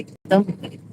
Exactamente.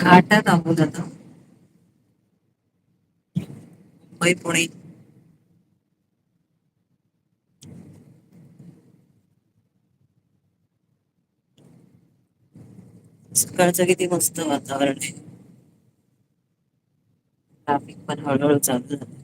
घाटात आहोत आता मुंबई पुणे सकाळचं किती मस्त वातावरण आहे. ट्रॅफिक पण हळूहळू चालू झालं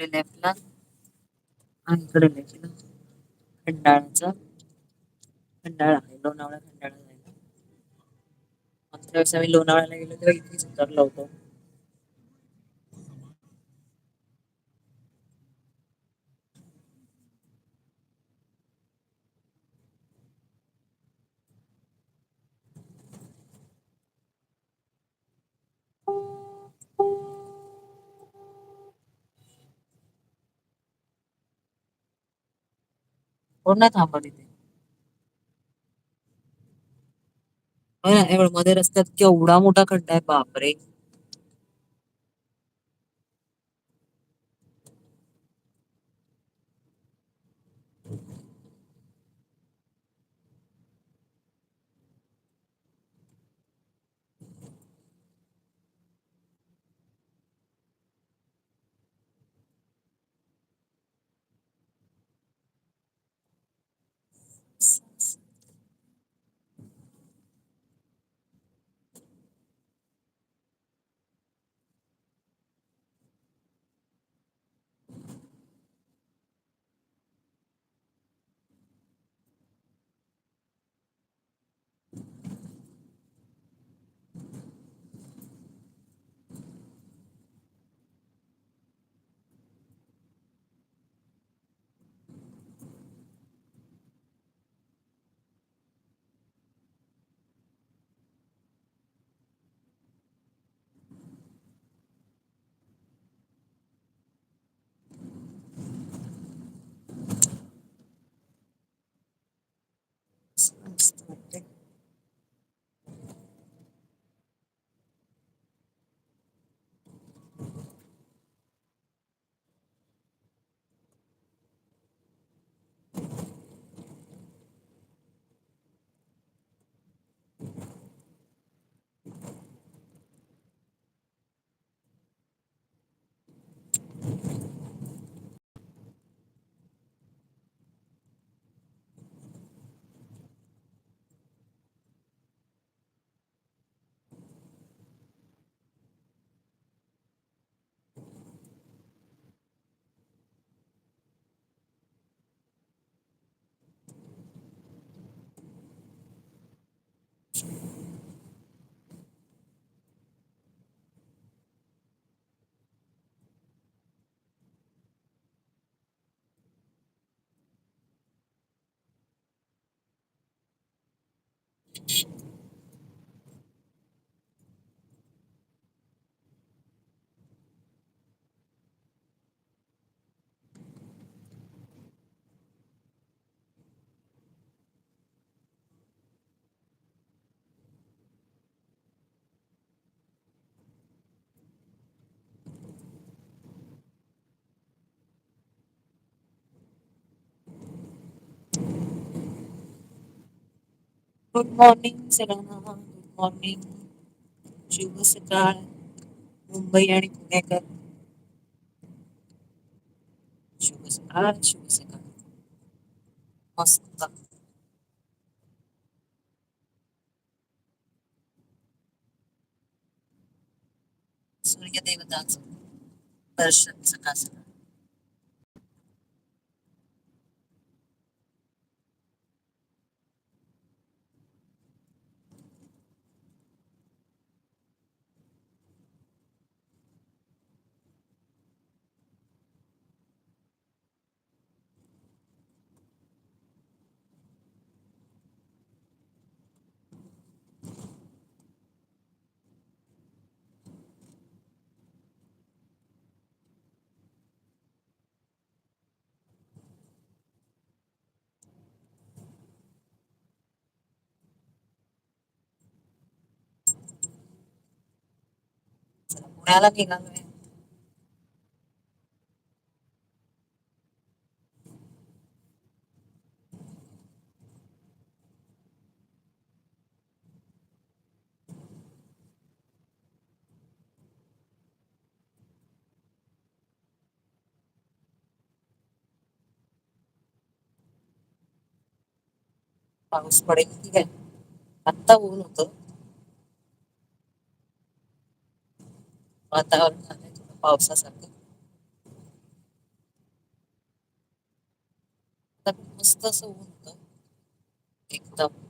इकडे लेफ्टला आणि इकडे लेफ्टला. खंडाळाचा. खंडाळा आहे लोणावळा खंडाळा जायला. मागच्या वेळेस आम्ही लोणावळ्याला गेलो तेव्हा इथेच उतरलो होतो. कोण इथे हो ना, एवढं मध्ये रस्त्यात केवढा मोठा खड्डा आहे बापरे next time. you good morning सगळ्यांना गुड मॉर्निंग शुभ सकाळ मुंबई आणि पुणेकर शुभ सकाळ शुभ सकाळ मस्त सूर्य देवताचं दर्शन सकाळ सकाळ चला पुण्याला निघालोय. पाऊस पडेल ठीक आहे. आत्ता ऊन होतं. वातावरण झालंय थोडं पावसासारखं. आता मस्त असं ऊन होतं. एकदम.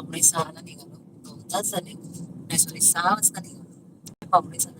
పబ్లిక్ సార్ అని కాదు సార్ సార్ సార్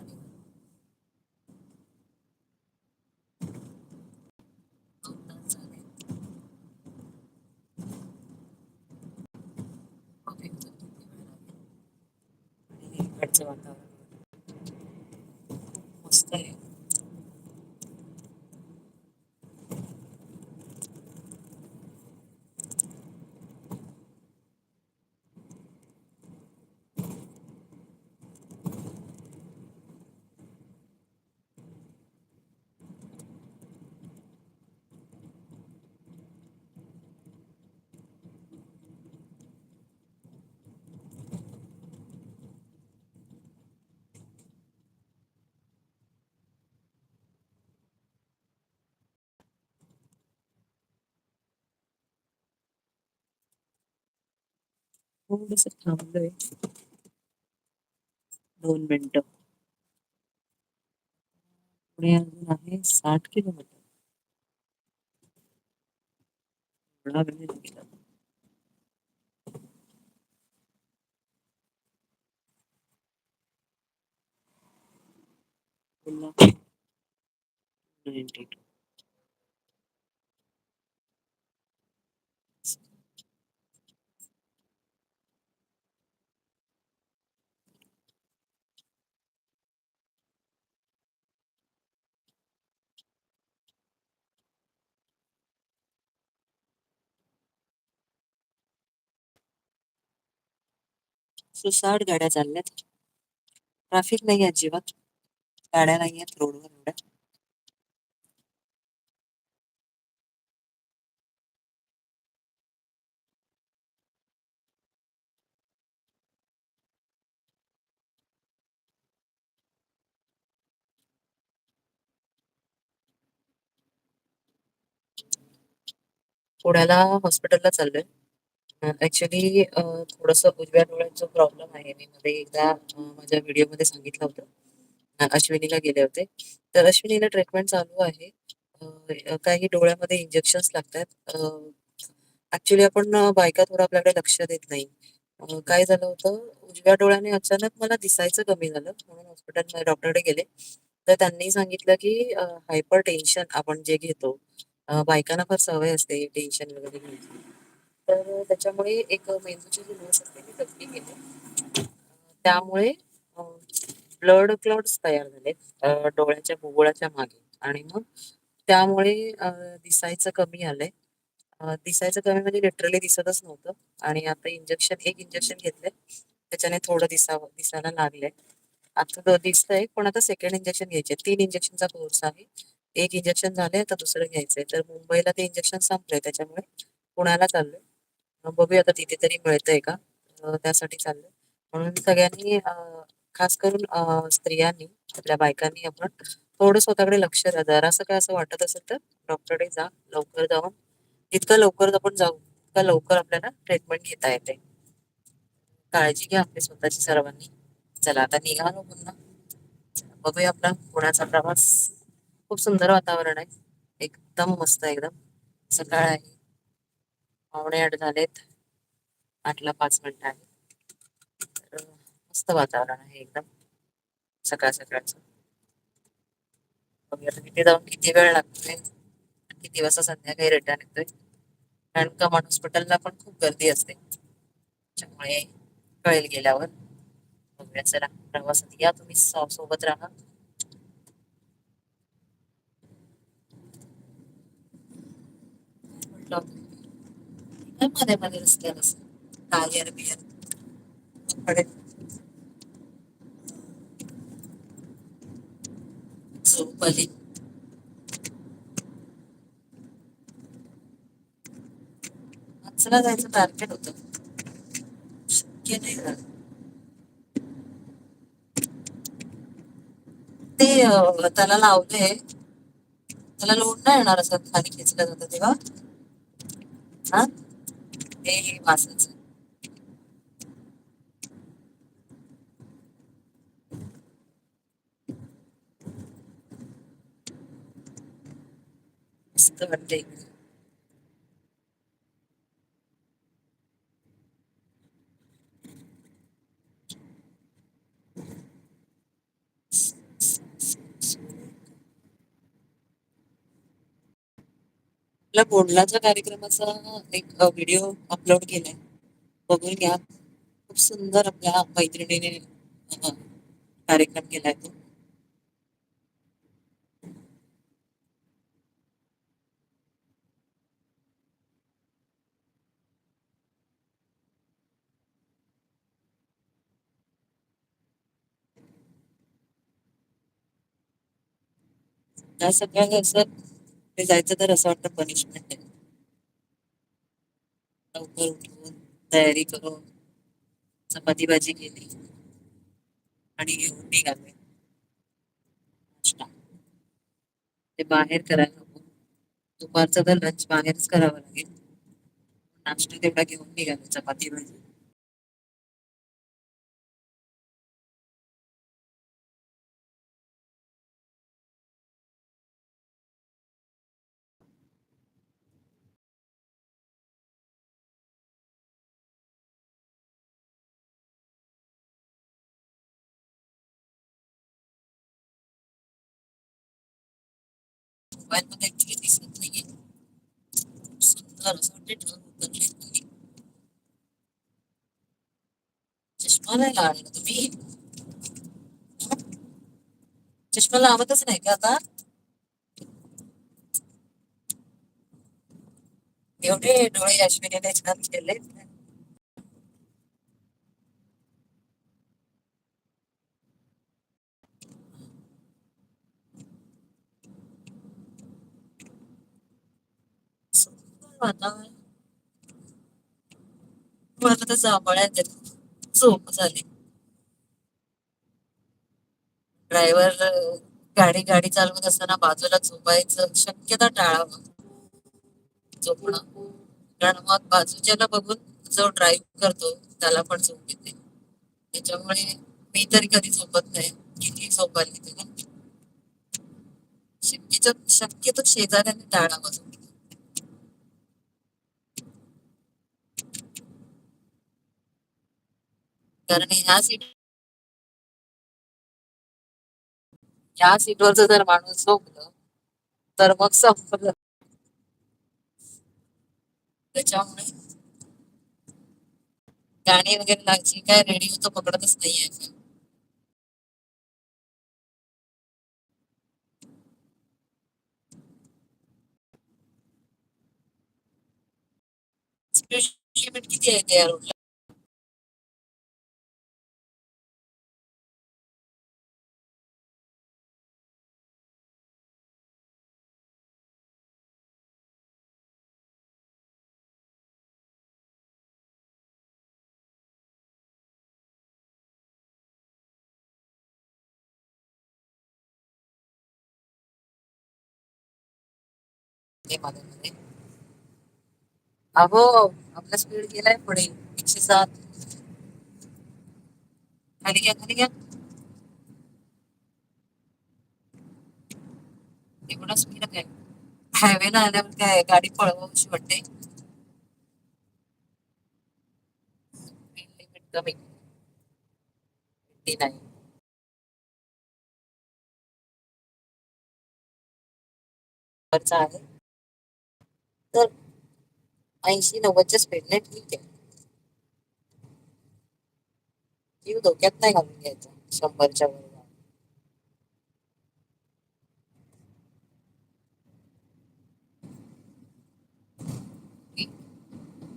थोडस थांबलोय दोन मिनिटं। पुढे अजून आहे साठ किलोमीटर। एवढा वेळ गेला पुन्हा सुसाट गाड्या चालल्यात. ट्रॅफिक नाही अजिबात. गाड्या नाही आहेत रोडवर एवढ्या. पुण्याला हॉस्पिटलला चाललोय. ऍक्च्युली थोडस उजव्या डोळ्यात प्रॉब्लेम आहे. मी मध्ये एकदा अ, माझ्या व्हिडिओमध्ये सांगितलं होतं. अ, अश्विनीला गेले होते. तर अश्विनीला ट्रीटमेंट चालू आहे. अ, काही डोळ्यामध्ये इंजेक्शन्स लागतात. ऍक्च्युली आपण अ, बायका थोडं आपल्याकडे लक्ष देत नाही. अ, काय झालं होतं? उजव्या डोळ्याने अचानक मला दिसायचं कमी झालं. म्हणून हॉस्पिटल डॉक्टरकडे गेले. तर त्यांनी सांगितलं की हायपर टेन्शन आपण जे घेतो अ, बायकांना फार सवय असते टेन्शन वगैरे घ्यायची तर त्याच्यामुळे एक मेंदूची जी नस असते ती दबली गेली. त्यामुळे ब्लड क्लॉट्स तयार झाले डोळ्याच्या भूगोळाच्या मागे. आणि मग त्यामुळे दिसायचं कमी आलंय. दिसायचं कमी म्हणजे लिटरली दिसतच नव्हतं. आणि आता इंजेक्शन एक इंजेक्शन घेतलंय. त्याच्याने थोडं दिसावं दिसायला लागलंय. आता दिसतंय पण आता सेकंड इंजेक्शन घ्यायचे तीन इंजेक्शनचा कोर्स आहे. एक इंजेक्शन झालंय आता दुसरं घ्यायचंय. तर मुंबईला ते इंजेक्शन संपलंय. त्याच्यामुळे पुण्याला चाललोय. बघूया आता तिथे तरी मिळतंय का? त्यासाठी चाललंय. म्हणून सगळ्यांनी खास करून स्त्रियांनी आपल्या बायकांनी आपण थोडं स्वतःकडे लक्ष द्या. जरासं काय असं वाटत असेल तर डॉक्टरकडे जा लवकर जाऊन जितकं लवकर आपण जाऊ तितकं लवकर आपल्याला ट्रीटमेंट घेता येते. काळजी घ्या आपली स्वतःची सर्वांनी. चला आता निघालो पुन्हा. बघूया आपला पुण्याचा प्रवास. खूप सुंदर वातावरण आहे. एकदम मस्त आहे एकदम. सकाळ आहे. पावणे आठ झालेत. आठला पाच मिनिटं आहे तर मस्त वातावरण आहे एकदम. सकाळ सकाळचं. बघूया तिथे जाऊन किती वेळ लागतोय. किती वाजता संध्याकाळी रिटर्न येतोय. कारण कमांड हॉस्पिटलला पण खूप गर्दी असते. त्याच्यामुळे कळेल गेल्यावर. बघूया चला, प्रवासात या. तुम्ही सोबत राहा. म्हटलं होतं. काय मध्ये मध्ये रस्त्यावर असं टायर बियर माणसाला जायचं टार्गेट होत शक्य नाही झालं ते त्याला लावले त्याला लोड नाही येणार असं खाली खेचलं जातं तेव्हा हा ते से मस्त वाटते इकडे आपल्या बोंडलाच्या कार्यक्रमाचा एक व्हिडिओ अपलोड केलाय. बघून घ्या. खूप सुंदर आपल्या मैत्रिणीने कार्यक्रम केलाय तो. सगळ्या असं ते जायचं तर असं वाटतं पनिशमेंट आहे. लवकर उठून तयारी करून चपाती भाजी केली आणि घेऊन ते बाहेर करायला नको तर लंच बाहेरच करावं लागेल. नाश्ता तेवढा घेऊन चपाती भाजी मोबाईल मध्ये ऍक्च्युली दिसत नाहीये खूप सुंदर असं वाटते ढग उतरले खाली चष्मा नाही लावला तुम्ही हं? चष्मा लावतच नाही का आता? एवढे डोळे अश्विनीने छान केले वातावरण मला तर जांभळ्या येतात झोप झाली. ड्रायव्हर गाडी गाडी चालवत असताना बाजूला झोपायचं शक्यता टाळावं. झोपणं. कारण मग बाजूच्याला बघून जो ड्राईव्ह करतो त्याला पण झोप येते. त्याच्यामुळे मी तरी कधी झोपत नाही. किती झोप आली तरी. शक्यतो शक्यतो शेजाऱ्यांनी टाळावं. कारण ह्या सीट या सीटवरच जर माणूस झोपलं, तर मग संपलं. त्याच्यामुळे गाणी वगैरे लागची काय रेडिओ तर पकडतच नाहीये किती आहे त्या रोडला ते मध्ये अहो आपला स्पीड गेलाय पुढे एकशे सात खाली घ्या खाली घ्या एवढा स्पीड काय हायवे ना आल्यावर काय गाडी पळवावीशी वाटते कमी नाही तर ऐंशी नव्वदच्या स्पीडने ठीक आहे. जीव धोक्यात नाही घालून घ्यायचा शंभरच्या वर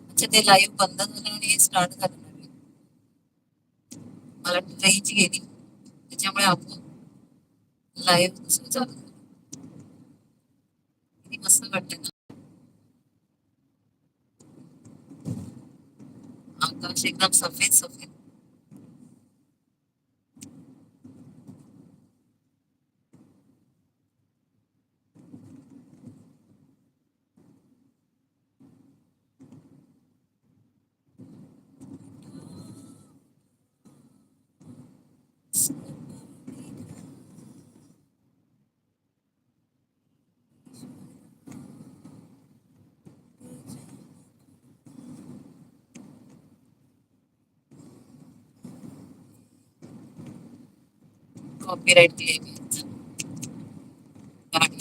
अच्छा ते लाईव्ह बंद झालं आणि स्टार्ट झालं मला रेंज गेली. त्याच्यामुळे आपण लाईव्ह दुसरं चालू झालं. किती मस्त वाटतं ना. एकदम सफ़ेद सफ़ेद क्लेम यायचं गाणी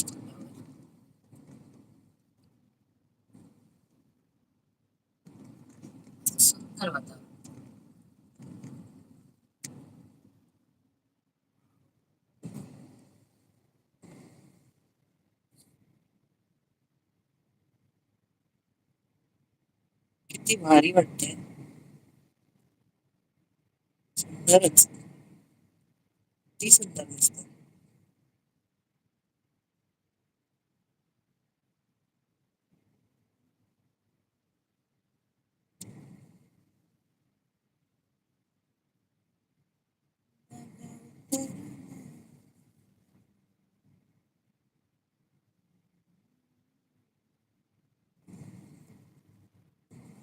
सुंदर भारी वाटते dicen.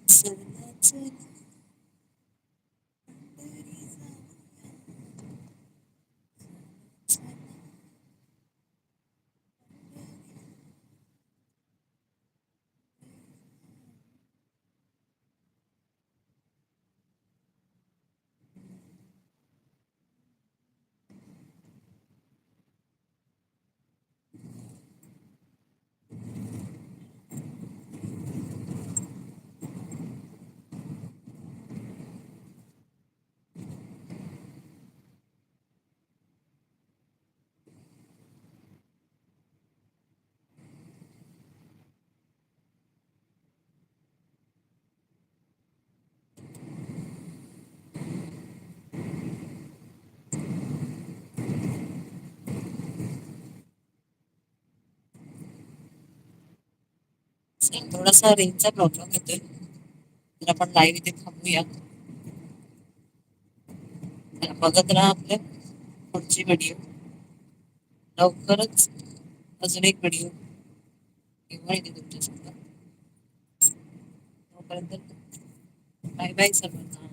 Thank you. दिसत थोडासा रेंजचा प्रॉब्लेम येतोय. तर आपण लाईव्ह इथे थांबूया. बघत राहा आपल्या पुढची व्हिडिओ लवकरच अजून एक व्हिडिओ घेऊन येते तुमच्यासमोर तोपर्यंत बाय बाय सर्वांना.